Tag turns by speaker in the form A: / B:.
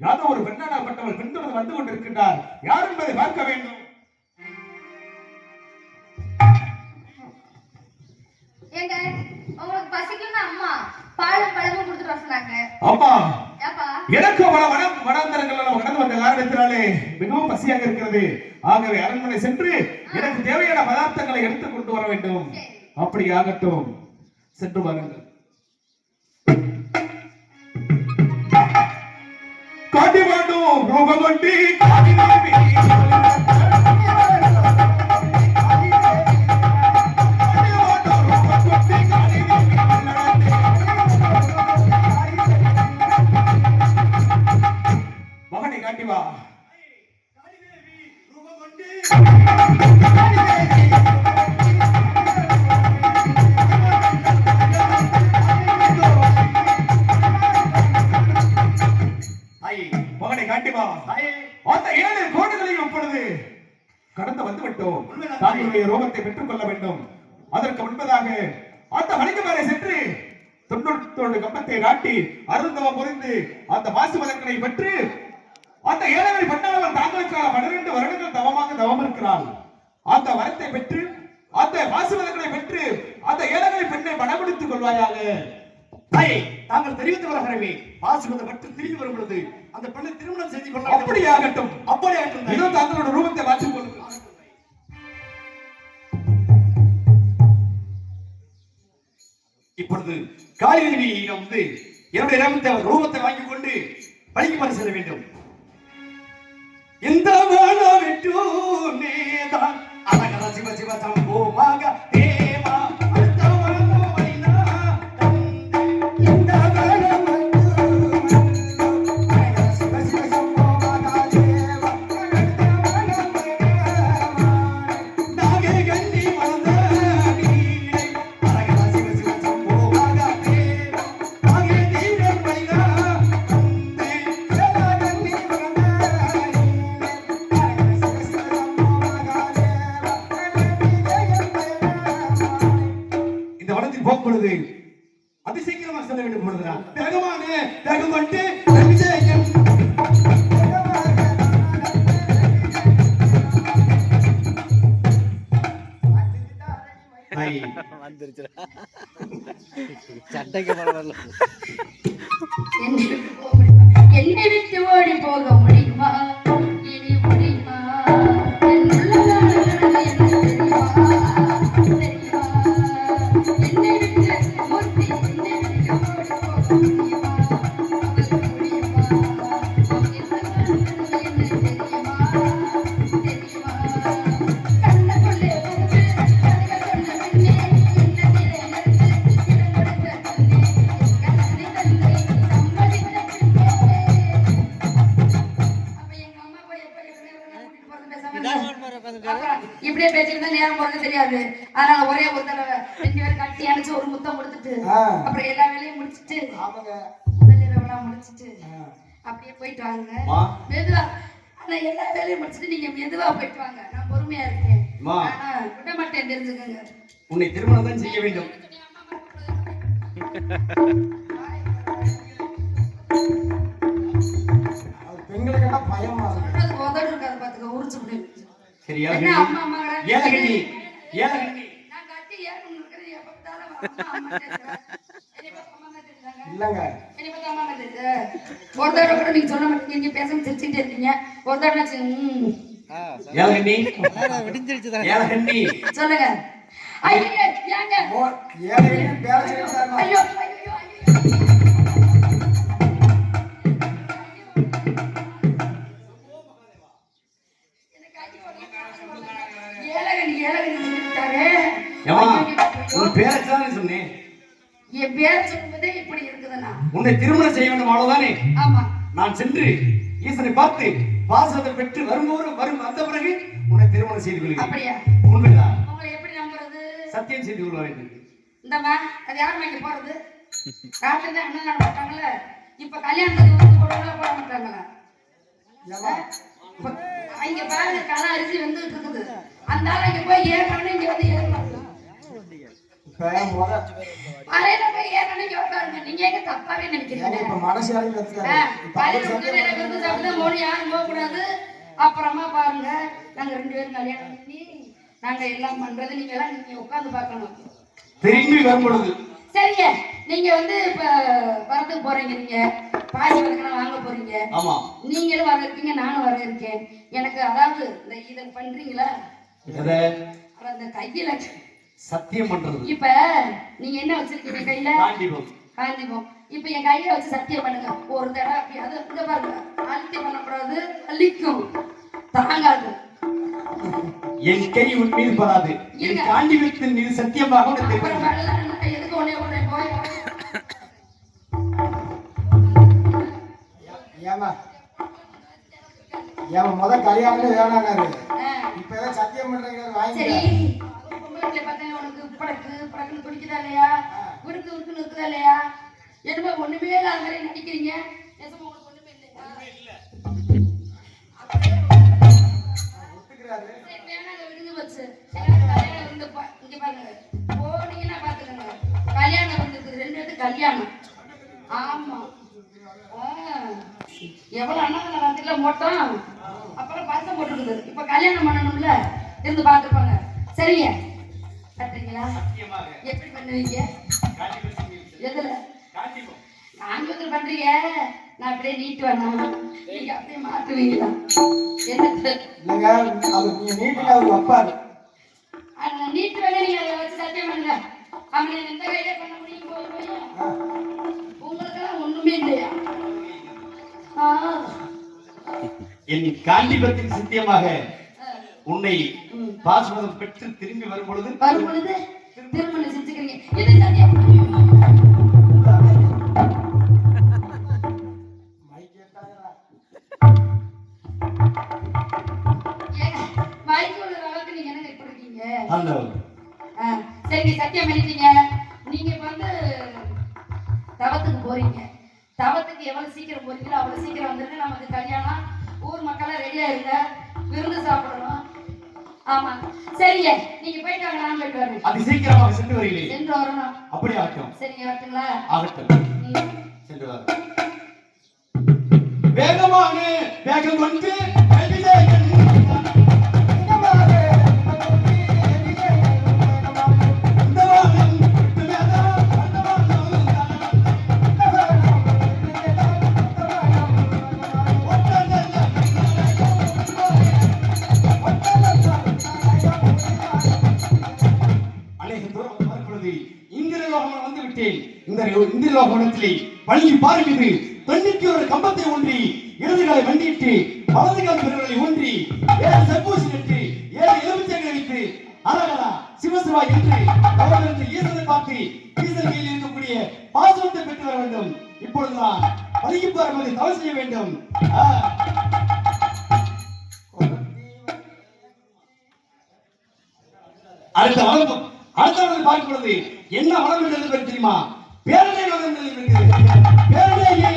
A: யாதோ ஒரு பெண்ணாடப்பட்டவர் பின்தொடர்ந்து வந்து கொண்டிருக்கின்றார் யார் என்பதை பார்க்க வேண்டும்
B: ஏங்க உங்களுக்கு பசிக்கணும் அம்மா. பாலும் பழமும் கொடுத்துட்டு
A: எனக்கு பல வன வனாந்தரங்கள் கடந்து வந்த காரணத்தினாலே மிகவும் பசியாக இருக்கிறது. ஆகவே அரண்மனை சென்று எனக்கு தேவையான பதார்த்தங்களை எடுத்துக் கொண்டு வர வேண்டும். அப்படி ஆகட்டும். சென்று வாருங்கள் காட்டி மாட்டோம் ரூபகொண்டி காட்டி அதற்கு முன்பதாக அந்த மனிதவரை சென்று தொண்ணூத்தோடு கம்பத்தை நாட்டி அருந்தவம் புரிந்து அந்த மாசு வழக்கனை பெற்று அந்த ஏழரை பெண்ணாளர் தாங்களுக்காக பன்னிரண்டு வருடங்கள் தவமாக தவம் இருக்கிறாள். அந்த வரத்தை பெற்று அந்த மாசு வழக்கனை பெற்று அந்த ஏழரை பெண்ணை மனமுடித்துக் கொள்வாயாக.
C: தாயே தாங்கள் தெரிவித்து வருகிறவே பாசுமத பட்டு திரும்பி வரும் பொழுது அந்த பெண்ணை திருமணம் செய்து கொள்ள
A: அப்படி ஆகட்டும்
C: அப்படி ஆகட்டும் தாயே.
A: இதோ தங்களோட ரூபத்தை மாற்றிக் கொள்ளுங்கள்.
C: இப்பொழுது காய்கறி வந்து என்னுடைய ரூபத்தை ரூபத்தை வாங்கிக் கொண்டு பழிக்குமாறு செல்ல வேண்டும். இந்த வேணாவிட்டூனேதான் அழகா சிவ சிவ சம்போமாக
D: வந்துருச்சுடா சட்டைக்கு மழை
B: வரல. விட்டு போக ஓடி போக முடியுமா? தெரியாது அதனால ஒரே ஒரு தடவை ரெண்டு பேரும் கட்டி அணைச்சு ஒரு முத்தம் கொடுத்துட்டு அப்புறம் எல்லா வேலையும் முடிச்சிட்டு முதல் இரவெல்லாம் முடிச்சிட்டு அப்படியே போயிட்டு வாங்க. மெதுவா. ஆனா எல்லா வேலையும் முடிச்சிட்டு நீங்க மெதுவா போயிட்டு வாங்க. நான் பொறுமையா இருக்கேன். ஆனா விட மாட்டேன் தெரிஞ்சுக்கோங்க.
C: உன்னை திருமணம் தான் செய்ய வேண்டும்.
E: பெண்களுக்கெல்லாம் பயமா
B: சொல்றது உதடு இருக்காது பாத்துக்க உரிச்சு விடு.
C: சரி
B: என்ன ஒரு தடவை கூட நீங்க சொல்ல மாட்டீங்க நீங்க பேசாம சிரிச்சுட்டே இருக்கீங்க ஒரு தடவை சொல்லுங்க. ஐயோ ஏங்க. ஐயோ.
C: உன்னை திருமணம் செய்ய வேண்டும் அவ்வளவுதானே?
B: ஆமா.
C: நான் சென்று ஈசனை பார்த்து பாசத்தை பெற்று வரும்போது வரும் வந்த பிறகு உன்னை திருமணம் செய்து கொள்கிறேன்.
B: அப்படியா?
C: உண்மைதான்.
B: உங்களை எப்படி நம்புறது?
C: சத்தியம் செய்து கொள்ள வேண்டும்
B: இந்தம்மா அது யாரும்மா இங்க போறது? தான் அண்ணன் மாட்டாங்கல்ல இப்ப கல்யாணத்துக்கு வந்து போடுவாங்களா போட மாட்டாங்களா? இங்க பாருங்க களை அரிசி வந்துட்டு இருக்குது. அந்த ஆள் இங்க போய் ஏறணும் இங்க வந்து ஏறணும் அறையில போய் ஏறணும் நீங்க எங்க தப்பாவே நினைக்கிறீங்க
E: இப்ப மனசு
B: சாப்பிட்டு மோனி யாரும் போக கூடாது. அப்புறமா பாருங்க நாங்க ரெண்டு பேரும் கல்யாணம் பண்ணி நாங்க எல்லாம் பண்றது நீங்க எல்லாம் நீங்க உட்கார்ந்து பார்க்கணும்.
C: திரும்பி வரும் பொழுது
B: சரிங்க. நீங்க வந்து இப்ப வரதுக்கு போறீங்க நீங்க. பாய் வழக்கெல்லாம் வாங்க போறீங்க.
C: ஆமா.
B: நீங்களும் வர இருக்கீங்க நானும் வர இருக்கேன். எனக்கு அதாவது இந்த இதை பண்றீங்களா? அப்புறம் அந்த கையில
C: சத்தியம் பண்றது.
B: இப்ப நீங்க என்ன வச்சிருக்கீங்க கையில?
C: காண்டிபம்
B: காந்திபம். இப்ப என் கையில வச்சு சத்தியம் பண்ணுங்க. ஒரு தடவை அப்படி அது இங்க பாருங்க. அழுத்தி பண்ணக்கூடாது அழிக்கும். தாங்காது.
C: என் கை உன் மீது படாது. என். காண்டிபத்தின் மீது சத்தியமாக உனக்கு
B: எதுக்கு உடனே உடனே போய்?
E: ஏமா. ஏமா முத கல்யாணமே வேணாங்காரு
B: ஆ,
E: இப்ப ஏதோ சத்தியம் பண்றீங்க
B: சரி.
E: வாங்கிக்க
B: பொம்பளை பார்த்தா உனக்கு படக்கு படக்குன்னு பிடிக்குதா இல்லையா விருக்கு விருக்குன்னு இருக்குதா இல்லையா என்னமோ ஒண்ணுமே இல்லாத மாதிரி நடிக்கிறீங்க நிஜமா உங்களுக்கு ஒண்ணுமே இல்லையா விடுங்க வச்சு. இங்க பாருங்க. போனீங்கன்னா பாத்துக்கங்க. கல்யாணம் வந்திருக்குது. ரெண்டு பேத்துக்கு கல்யாணம். ஆமா. ஆ. எவ்வளவு அண்ணாங்களை ராத்திரில மொட்டம். அப்புறம் பரிசம் போட்டிருக்குது. இப்ப கல்யாணம் பண்ணணும்ல இருந்து பாத்துப்பாங்க சரிங்க கட்டுறீங்களா எப்படி பண்ணுவீங்க? எதுல? காஞ்சிபுரத்தில் பண்றீங்க? நான் அப்படியே நீட்டு வேணாம் நீங்க அப்படியே மாத்துவீங்களா? என்ன
E: இல்லைங்க அது நீங்க நீட்டுங்க அவர் வைப்பாரு
B: அந்த நீட்டு வேலை நீங்க அதை வச்சு சத்தியம் பண்ணுங்க. அவனை எந்த கையில பண்ண முடியும்? போய். உங்களுக்கெல்லாம் ஒண்ணுமே இல்லையா? ஆ,
C: என் காண்டிபத்தின் சத்தியமாக உன்னை
B: ம்.
C: பாஸ்வதம் பெற்று திரும்பி வரும் பொழுது
B: வரும் பொழுது திருமணம் செஞ்சுக்கிறீங்க
C: அந்த
B: ஆ, சரிங்க சத்தியம் பண்ணிட்டீங்க. நீங்க வந்து தவத்துக்கு போறீங்க. தவத்துக்கு எவ்வளவு சீக்கிரம் போறீங்களோ அவ்வளவு சீக்கிரம் வந்துருங்க. நமக்கு கல்யாணம் ஊர் மக்களா ரெடியா இருங்க விருந்து சாப்பிடணும். ஆமா. சரிங்க. நீங்க போயிட்டு வாங்க நான் போயிட்டு வரேன்.
C: அது சீக்கிரமாக சென்று வருகிறேன்
B: சென்று வரணும்.
C: அப்படி ஆகட்டும்
B: சரிங்க வரட்டுங்களா?
C: ஆகட்டும். சென்று வர வேகமான. வேகம் கொண்டு இந்திரலோகம் இந்த இந்த இந்திரலோகத்திலே வழி பார்க்குது தொண்ணூத்தி ஒரு கம்பத்தை ஒன்றி இடதுகாலை வண்டியிட்டு வலதுகால் பெருவர்களை ஒன்றி ஏழு செப்பூசி நட்டு ஏழு எலுமிச்சங்களை வைத்து அழகலா சிவசிவா என்று அவர்களுக்கு ஈசனை பார்த்து ஈசன் கையில் இருக்கக்கூடிய பாசுரத்தை பெற்று வர வேண்டும். இப்பொழுதுதான் வழிக்கு போற தவறு செய்ய வேண்டும். அடுத்த வளர்ப்பு அடுத்தவர்கள் பார்க்கிறது என்ன வளம் என்று தெரியுமா? பேரலை வளம் என்று பேரலையை